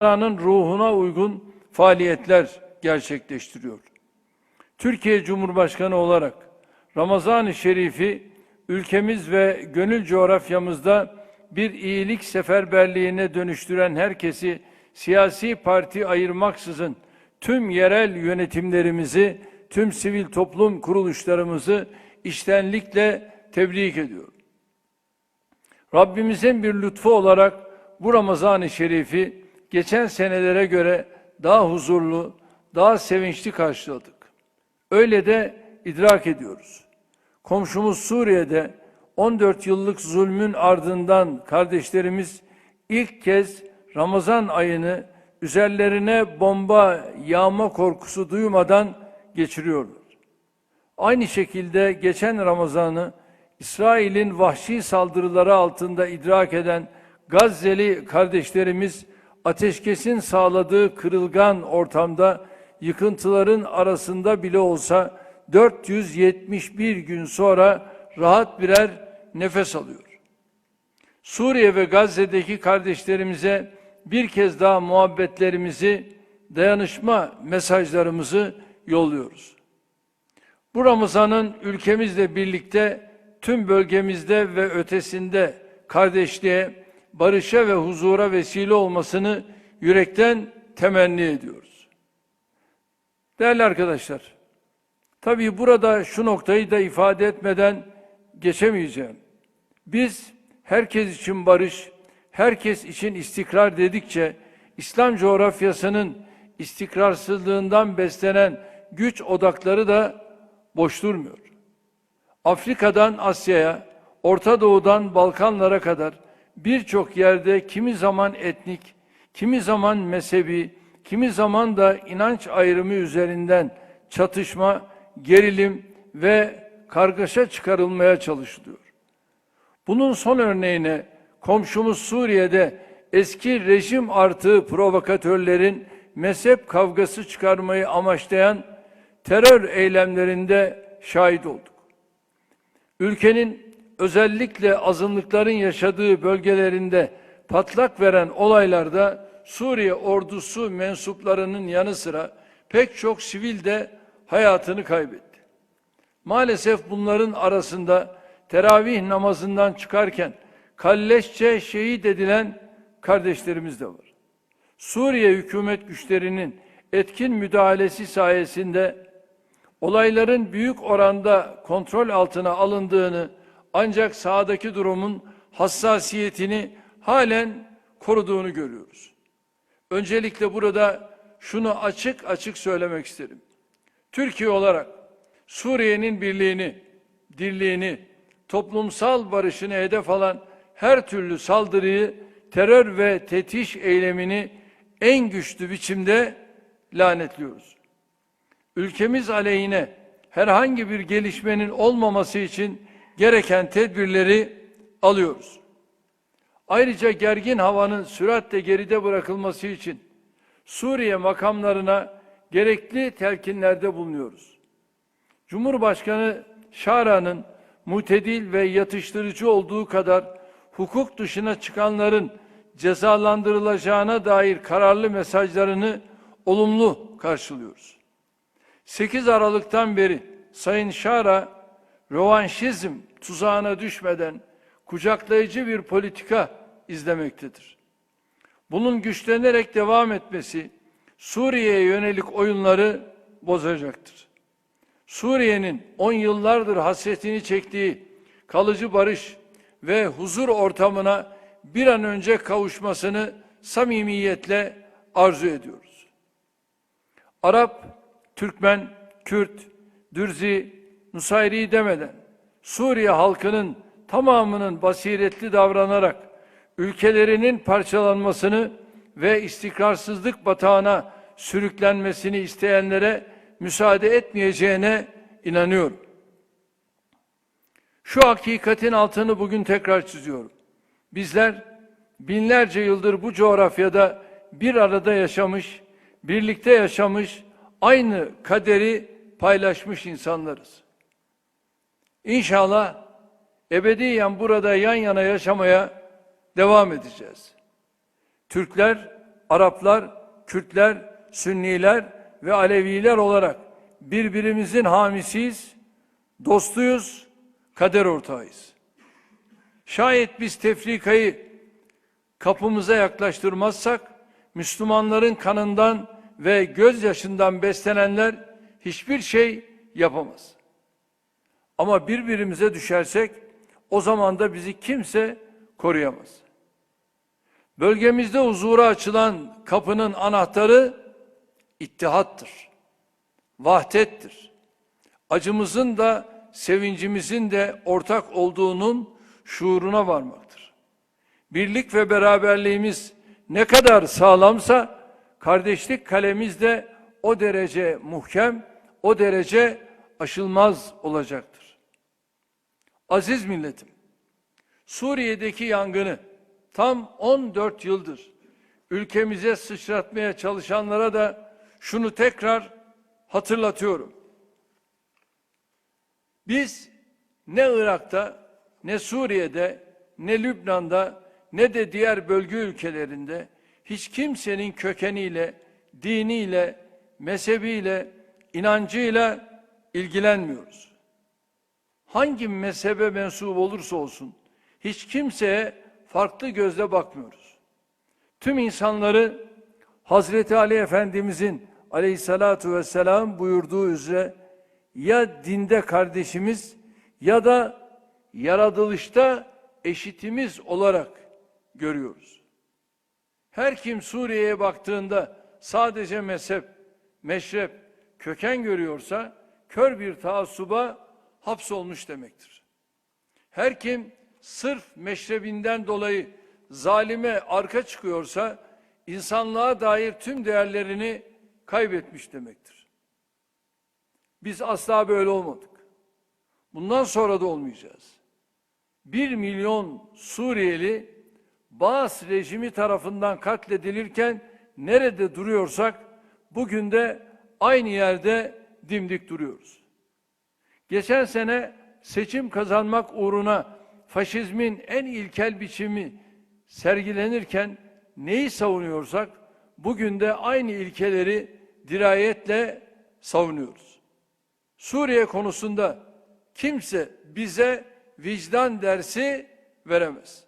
Kur'an'ın ruhuna uygun faaliyetler gerçekleştiriyor. Türkiye Cumhurbaşkanı olarak Ramazan-ı Şerif'i ülkemiz ve gönül coğrafyamızda bir iyilik seferberliğine dönüştüren herkesi siyasi parti ayırmaksızın tüm yerel yönetimlerimizi, tüm sivil toplum kuruluşlarımızı iştenlikle tebrik ediyorum. Rabbimizin bir lütfu olarak bu Ramazan-ı Şerif'i geçen senelere göre daha huzurlu, daha sevinçli karşıladık. Öyle de idrak ediyoruz. Komşumuz Suriye'de 14 yıllık zulmün ardından kardeşlerimiz ilk kez Ramazan ayını üzerlerine bomba yağma korkusu duymadan geçiriyorlar. Aynı şekilde geçen Ramazan'ı İsrail'in vahşi saldırıları altında idrak eden Gazze'li kardeşlerimiz ateşkesin sağladığı kırılgan ortamda yıkıntıların arasında bile olsa 471 gün sonra rahat birer nefes alıyor. Suriye ve Gazze'deki kardeşlerimize bir kez daha muhabbetlerimizi, dayanışma mesajlarımızı yolluyoruz. Bu Ramazan'ın ülkemizle birlikte tüm bölgemizde ve ötesinde kardeşliğe, barışa ve huzura vesile olmasını yürekten temenni ediyoruz. Değerli arkadaşlar, tabii burada şu noktayı da ifade etmeden geçemeyeceğim. Biz herkes için barış, herkes için istikrar dedikçe İslam coğrafyasının istikrarsızlığından beslenen güç odakları da boş durmuyor. Afrika'dan Asya'ya, Orta Doğu'dan Balkanlara kadar birçok yerde kimi zaman etnik, kimi zaman mezhebi, kimi zaman da inanç ayrımı üzerinden çatışma, gerilim ve kargaşa çıkarılmaya çalışılıyor. Bunun son örneğine komşumuz Suriye'de eski rejim artığı provokatörlerin mezhep kavgası çıkarmayı amaçlayan terör eylemlerinde şahit olduk. Ülkenin özellikle azınlıkların yaşadığı bölgelerinde patlak veren olaylarda Suriye ordusu mensuplarının yanı sıra pek çok sivil de hayatını kaybetti. Maalesef bunların arasında teravih namazından çıkarken kalleşçe şehit edilen kardeşlerimiz de var. Suriye hükümet güçlerinin etkin müdahalesi sayesinde olayların büyük oranda kontrol altına alındığını ancak sahadaki durumun hassasiyetini halen koruduğunu görüyoruz. Öncelikle burada şunu açık açık söylemek isterim. Türkiye olarak Suriye'nin birliğini, dirliğini, toplumsal barışını hedef alan her türlü saldırıyı, terör ve tetiş eylemini en güçlü biçimde lanetliyoruz. Ülkemiz aleyhine herhangi bir gelişmenin olmaması için gereken tedbirleri alıyoruz. Ayrıca gergin havanın süratle geride bırakılması için Suriye makamlarına gerekli telkinlerde bulunuyoruz. Cumhurbaşkanı Şara'nın mutedil ve yatıştırıcı olduğu kadar hukuk dışına çıkanların cezalandırılacağına dair kararlı mesajlarını olumlu karşılıyoruz. 8 Aralık'tan beri Sayın Şara rövanşizm tuzağına düşmeden kucaklayıcı bir politika izlemektedir. Bunun güçlenerek devam etmesi Suriye'ye yönelik oyunları bozacaktır. Suriye'nin 10 yıllardır hasretini çektiği kalıcı barış ve huzur ortamına bir an önce kavuşmasını samimiyetle arzu ediyoruz. Arap, Türkmen, Kürt, Dürzi, Nusayri demeden Suriye halkının tamamının basiretli davranarak ülkelerinin parçalanmasını ve istikrarsızlık batağına sürüklenmesini isteyenlere müsaade etmeyeceğine inanıyorum. Şu hakikatin altını bugün tekrar çiziyorum. Bizler binlerce yıldır bu coğrafyada bir arada yaşamış, birlikte yaşamış, aynı kaderi paylaşmış insanlarız. İnşallah ebediyen burada yan yana yaşamaya devam edeceğiz. Türkler Araplar, Kürtler, Sünniler ve Aleviler olarak birbirimizin hamisiyiz, dostuyuz, kader ortağıyız. Şayet biz tefrikayı kapımıza yaklaştırmazsak, Müslümanların kanından ve gözyaşından beslenenler hiçbir şey yapamaz. Ama birbirimize düşersek o zaman da bizi kimse koruyamaz. Bölgemizde huzura açılan kapının anahtarı ittihattır. Vahdettir. Acımızın da sevincimizin de ortak olduğunun şuuruna varmaktır. Birlik ve beraberliğimiz ne kadar sağlamsa kardeşlik kalemiz de o derece muhkem, o derece aşılmaz olacaktır. Aziz milletim, Suriye'deki yangını tam 14 yıldır ülkemize sıçratmaya çalışanlara da şunu tekrar hatırlatıyorum. Biz ne Irak'ta, ne Suriye'de, ne Lübnan'da, ne de diğer bölge ülkelerinde hiç kimsenin kökeniyle, diniyle, mezhebiyle, inancıyla ilgilenmiyoruz. Hangi mezhebe mensup olursa olsun hiç kimseye farklı gözle bakmıyoruz. Tüm insanları Hazreti Ali Efendimizin aleyhissalatu vesselam buyurduğu üzere ya dinde kardeşimiz ya da yaratılışta eşitimiz olarak görüyoruz. Her kim Suriye'ye baktığında sadece mezhep, meşrep, köken görüyorsa kör bir taassuba hapsolmuş demektir. Her kim sırf meşrebinden dolayı zalime arka çıkıyorsa insanlığa dair tüm değerlerini kaybetmiş demektir. Biz asla böyle olmadık. Bundan sonra da olmayacağız. Bir milyon Suriyeli Baas rejimi tarafından katledilirken nerede duruyorsak bugün de aynı yerde dimdik duruyoruz. Geçen sene seçim kazanmak uğruna faşizmin en ilkel biçimi sergilenirken neyi savunuyorsak bugün de aynı ilkeleri dirayetle savunuyoruz. Suriye konusunda kimse bize vicdan dersi veremez.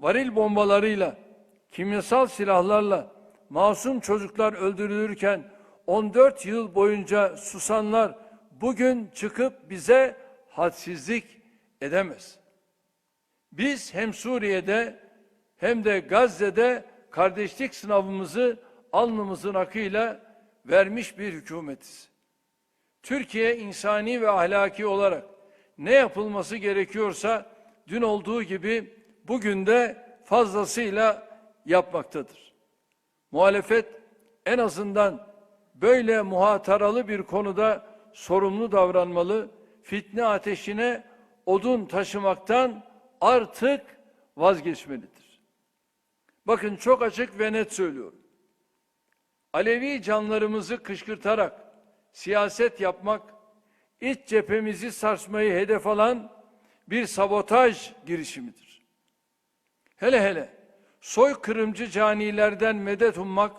Varil bombalarıyla, kimyasal silahlarla masum çocuklar öldürülürken 14 yıl boyunca susanlar bugün çıkıp bize hadsizlik edemez. Biz hem Suriye'de hem de Gazze'de kardeşlik sınavımızı alnımızın akıyla vermiş bir hükümetiz. Türkiye insani ve ahlaki olarak ne yapılması gerekiyorsa dün olduğu gibi bugün de fazlasıyla yapmaktadır. Muhalefet en azından böyle muhataralı bir konuda sorumlu davranmalı, fitne ateşine odun taşımaktan artık vazgeçmelidir. Bakın çok açık ve net söylüyorum. Alevi canlarımızı kışkırtarak siyaset yapmak, iç cephemizi sarsmayı hedef alan bir sabotaj girişimidir. Hele hele soykırımcı canilerden medet ummak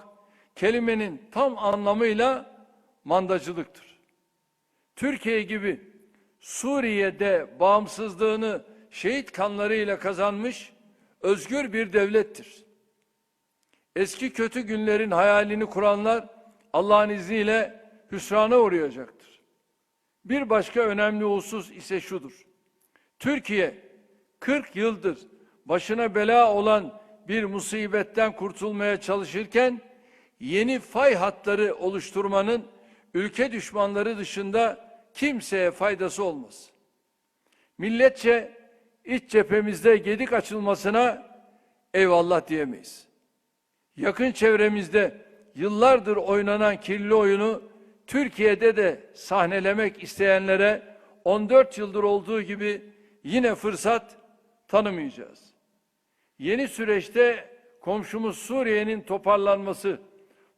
kelimenin tam anlamıyla mandacılıktır. Türkiye gibi Suriye'de bağımsızlığını şehit kanlarıyla kazanmış özgür bir devlettir. Eski kötü günlerin hayalini kuranlar Allah'ın izniyle hüsrana uğrayacaktır. Bir başka önemli husus ise şudur. Türkiye 40 yıldır başına bela olan bir musibetten kurtulmaya çalışırken yeni fay hatları oluşturmanın ülke düşmanları dışında kimseye faydası olmaz. Milletçe iç cephemizde gedik açılmasına eyvallah diyemeyiz. Yakın çevremizde yıllardır oynanan kirli oyunu Türkiye'de de sahnelemek isteyenlere 14 yıldır olduğu gibi yine fırsat tanımayacağız. Yeni süreçte komşumuz Suriye'nin toparlanması,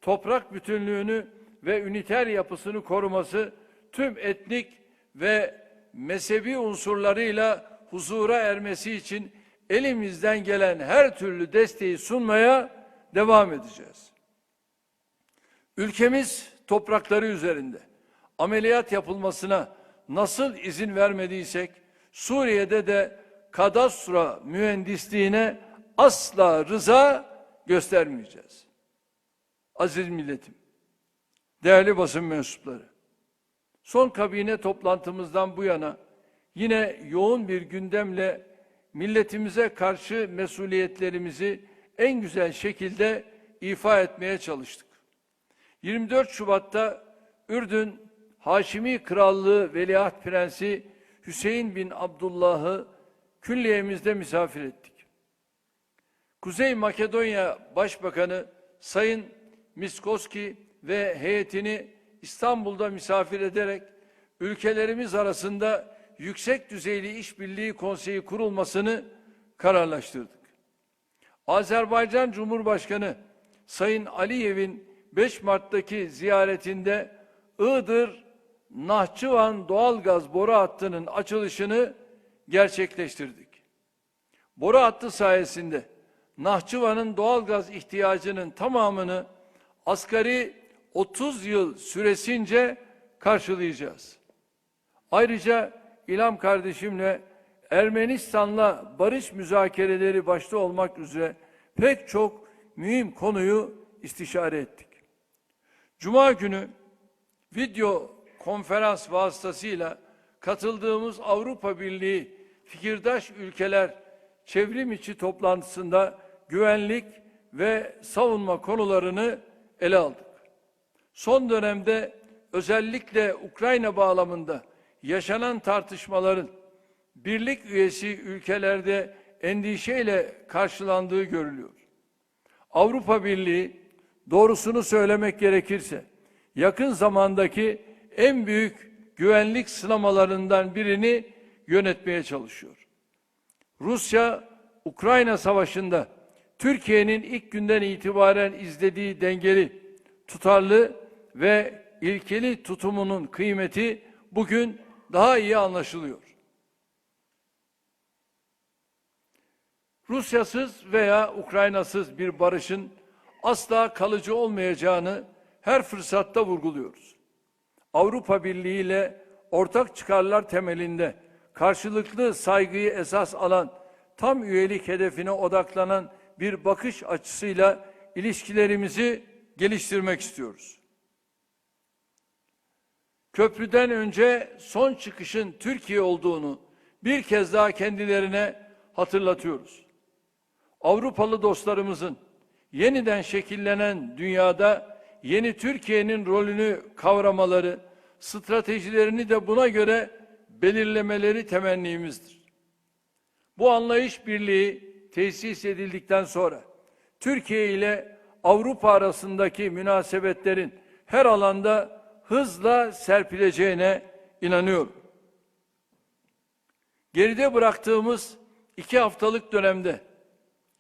toprak bütünlüğünü ve üniter yapısını koruması tüm etnik ve mezhebi unsurlarıyla huzura ermesi için elimizden gelen her türlü desteği sunmaya devam edeceğiz. Ülkemiz toprakları üzerinde ameliyat yapılmasına nasıl izin vermediysek Suriye'de de kadastro mühendisliğine asla rıza göstermeyeceğiz. Aziz milletim, değerli basın mensupları, son kabine toplantımızdan bu yana yine yoğun bir gündemle milletimize karşı mesuliyetlerimizi en güzel şekilde ifa etmeye çalıştık. 24 Şubat'ta Ürdün Haşimi Krallığı Veliaht Prensi Hüseyin bin Abdullah'ı külliyemizde misafir ettik. Kuzey Makedonya Başbakanı Sayın Miskoski ve heyetini İstanbul'da misafir ederek ülkelerimiz arasında yüksek düzeyli işbirliği konseyi kurulmasını kararlaştırdık. Azerbaycan Cumhurbaşkanı Sayın Aliyev'in 5 Mart'taki ziyaretinde Iğdır Nahçıvan doğalgaz boru hattının açılışını gerçekleştirdik. Boru hattı sayesinde Nahçıvan'ın doğalgaz ihtiyacının tamamını asgari 30 yıl süresince karşılayacağız. Ayrıca İlham kardeşimle Ermenistan'la barış müzakereleri başta olmak üzere pek çok mühim konuyu istişare ettik. Cuma günü video konferans vasıtasıyla katıldığımız Avrupa Birliği fikirdaş ülkeler çevrim içi toplantısında güvenlik ve savunma konularını ele aldık. Son dönemde özellikle Ukrayna bağlamında yaşanan tartışmaların birlik üyesi ülkelerde endişeyle karşılandığı görülüyor. Avrupa Birliği doğrusunu söylemek gerekirse yakın zamandaki en büyük güvenlik sınamalarından birini yönetmeye çalışıyor. Rusya Ukrayna savaşında Türkiye'nin ilk günden itibaren izlediği dengeli, tutarlı ve ilkeli tutumunun kıymeti bugün daha iyi anlaşılıyor. Rusyasız veya Ukraynasız bir barışın asla kalıcı olmayacağını her fırsatta vurguluyoruz. Avrupa Birliği ile ortak çıkarlar temelinde karşılıklı saygıyı esas alan tam üyelik hedefine odaklanan bir bakış açısıyla ilişkilerimizi geliştirmek istiyoruz. Köprüden önce son çıkışın Türkiye olduğunu bir kez daha kendilerine hatırlatıyoruz. Avrupalı dostlarımızın yeniden şekillenen dünyada yeni Türkiye'nin rolünü kavramaları, stratejilerini de buna göre belirlemeleri temennimizdir. Bu anlayış birliği tesis edildikten sonra Türkiye ile Avrupa arasındaki münasebetlerin her alanda hızla serpileceğine inanıyorum. Geride bıraktığımız iki haftalık dönemde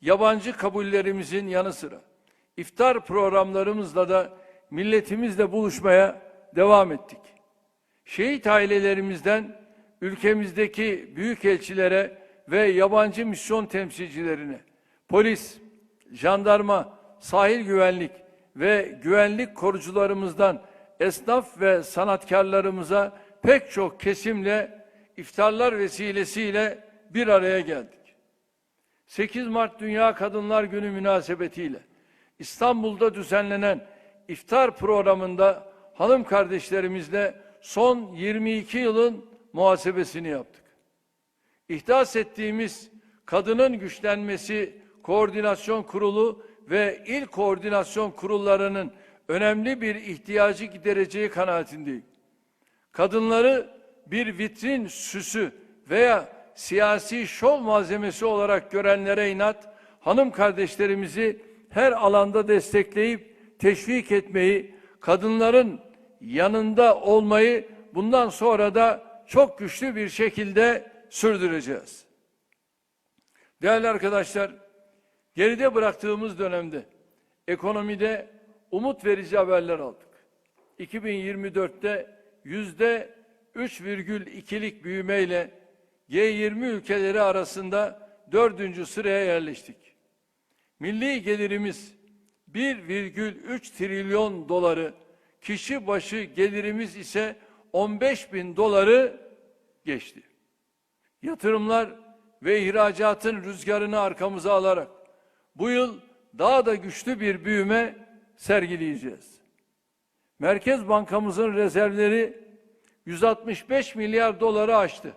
yabancı kabullerimizin yanı sıra iftar programlarımızla da milletimizle buluşmaya devam ettik. Şehit ailelerimizden ülkemizdeki büyükelçilere ve yabancı misyon temsilcilerine, polis, jandarma, sahil güvenlik ve güvenlik korucularımızdan esnaf ve sanatkarlarımıza pek çok kesimle iftarlar vesilesiyle bir araya geldik. 8 Mart Dünya Kadınlar Günü münasebetiyle İstanbul'da düzenlenen iftar programında hanım kardeşlerimizle son 22 yılın muhasebesini yaptık. İhdas ettiğimiz Kadının Güçlenmesi Koordinasyon Kurulu ve İl Koordinasyon Kurullarının önemli bir ihtiyacı gidereceği kanaatindeyim. Kadınları bir vitrin süsü veya siyasi şov malzemesi olarak görenlere inat, hanım kardeşlerimizi her alanda destekleyip teşvik etmeyi, kadınların yanında olmayı bundan sonra da çok güçlü bir şekilde sürdüreceğiz. Değerli arkadaşlar, geride bıraktığımız dönemde ekonomide umut verici haberler aldık. 2024'te yüzde 3,2'lik büyümeyle G20 ülkeleri arasında dördüncü sıraya yerleştik. Milli gelirimiz 1,3 trilyon doları, kişi başı gelirimiz ise 15 bin doları geçti. Yatırımlar ve ihracatın rüzgarını arkamıza alarak bu yıl daha da güçlü bir büyüme sergileyeceğiz. Merkez Bankamızın rezervleri 165 milyar doları aştı.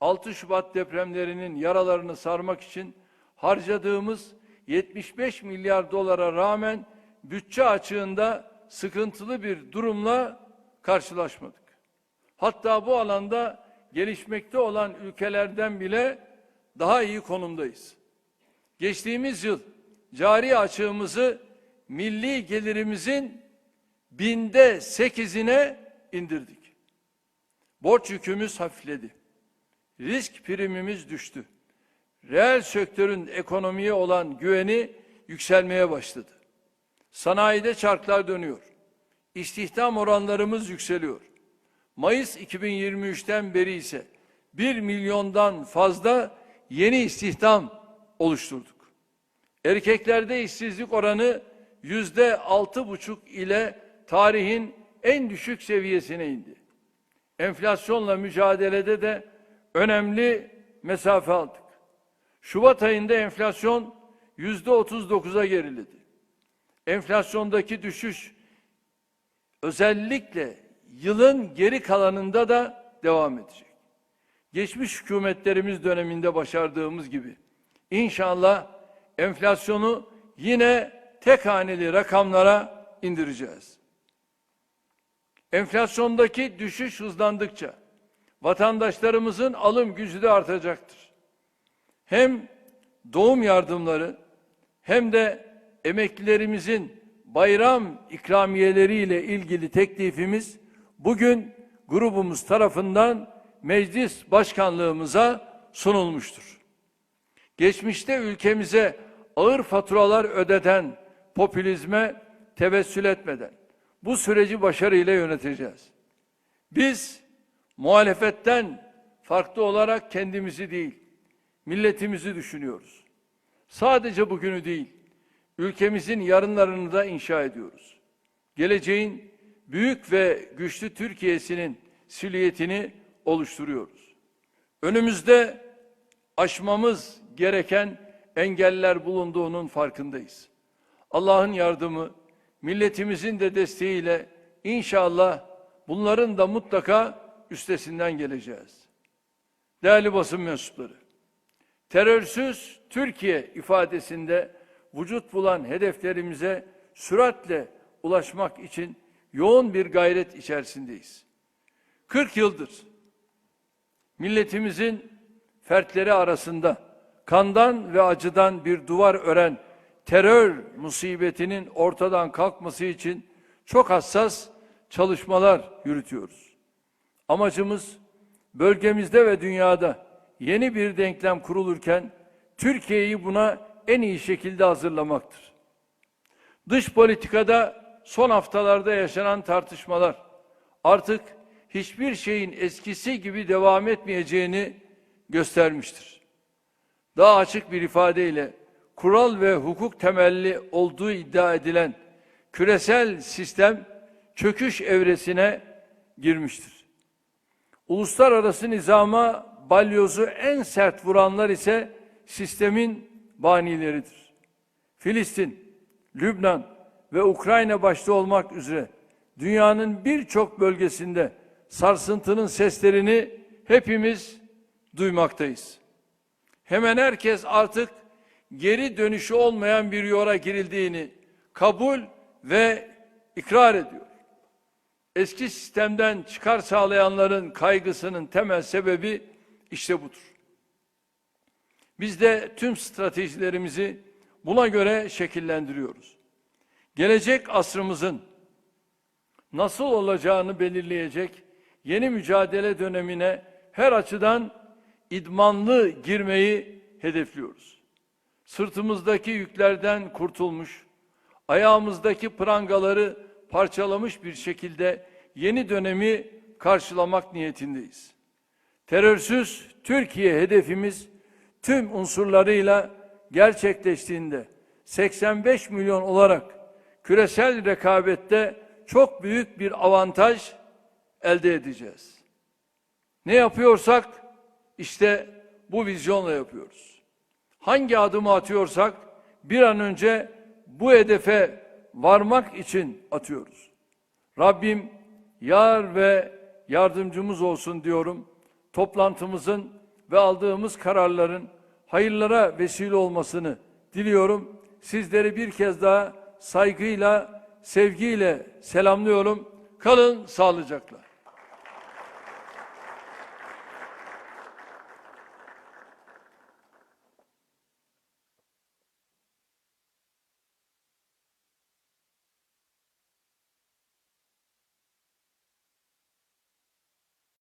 6 Şubat depremlerinin yaralarını sarmak için harcadığımız 75 milyar dolara rağmen bütçe açığında sıkıntılı bir durumla karşılaşmadık. Hatta bu alanda gelişmekte olan ülkelerden bile daha iyi konumdayız. Geçtiğimiz yıl cari açığımızı milli gelirimizin binde sekizine indirdik. Borç yükümüz hafifledi. Risk primimiz düştü. Reel sektörün ekonomiye olan güveni yükselmeye başladı. Sanayide çarklar dönüyor. İstihdam oranlarımız yükseliyor. Mayıs 2023'ten beri ise 1 milyondan fazla yeni istihdam oluşturduk. Erkeklerde işsizlik oranı yüzde altı buçuk ile tarihin en düşük seviyesine indi. Enflasyonla mücadelede de önemli mesafe aldık. Şubat ayında enflasyon yüzde otuz dokuza geriledi. Enflasyondaki düşüş özellikle yılın geri kalanında da devam edecek. Geçmiş hükümetlerimiz döneminde başardığımız gibi inşallah enflasyonu yine tek haneli rakamlara indireceğiz. Enflasyondaki düşüş hızlandıkça vatandaşlarımızın alım gücü de artacaktır. Hem doğum yardımları hem de emeklilerimizin bayram ikramiyeleriyle ilgili teklifimiz bugün grubumuz tarafından meclis başkanlığımıza sunulmuştur. Geçmişte ülkemize ağır faturalar ödeten popülizme tevessül etmeden bu süreci başarıyla yöneteceğiz. Biz muhalefetten farklı olarak kendimizi değil, milletimizi düşünüyoruz. Sadece bugünü değil, ülkemizin yarınlarını da inşa ediyoruz. Geleceğin büyük ve güçlü Türkiye'sinin silüetini oluşturuyoruz. Önümüzde aşmamız gereken engeller bulunduğunun farkındayız. Allah'ın yardımı, milletimizin de desteğiyle inşallah bunların da mutlaka üstesinden geleceğiz. Değerli basın mensupları, terörsüz Türkiye ifadesinde vücut bulan hedeflerimize süratle ulaşmak için yoğun bir gayret içerisindeyiz. 40 yıldır milletimizin fertleri arasında kandan ve acıdan bir duvar ören terör musibetinin ortadan kalkması için çok hassas çalışmalar yürütüyoruz. Amacımız bölgemizde ve dünyada yeni bir denklem kurulurken Türkiye'yi buna en iyi şekilde hazırlamaktır. Dış politikada son haftalarda yaşanan tartışmalar artık hiçbir şeyin eskisi gibi devam etmeyeceğini göstermiştir. Daha açık bir ifadeyle kural ve hukuk temelli olduğu iddia edilen küresel sistem çöküş evresine girmiştir. Uluslararası nizama balyozu en sert vuranlar ise sistemin banileridir. Filistin, Lübnan ve Ukrayna başta olmak üzere dünyanın birçok bölgesinde sarsıntının seslerini hepimiz duymaktayız. Hemen herkes artık geri dönüşü olmayan bir yola girildiğini kabul ve ikrar ediyor. Eski sistemden çıkar sağlayanların kaygısının temel sebebi işte budur. Biz de tüm stratejilerimizi buna göre şekillendiriyoruz. Gelecek asrımızın nasıl olacağını belirleyecek yeni mücadele dönemine her açıdan idmanlı girmeyi hedefliyoruz. Sırtımızdaki yüklerden kurtulmuş, ayağımızdaki prangaları parçalamış bir şekilde yeni dönemi karşılamak niyetindeyiz. Terörsüz Türkiye hedefimiz tüm unsurlarıyla gerçekleştiğinde 85 milyon olarak küresel rekabette çok büyük bir avantaj elde edeceğiz. Ne yapıyorsak işte bu vizyonla yapıyoruz. Hangi adımı atıyorsak bir an önce bu hedefe varmak için atıyoruz. Rabbim yar ve yardımcımız olsun diyorum. Toplantımızın ve aldığımız kararların hayırlara vesile olmasını diliyorum. Sizleri bir kez daha saygıyla, sevgiyle selamlıyorum. Kalın sağlıcakla.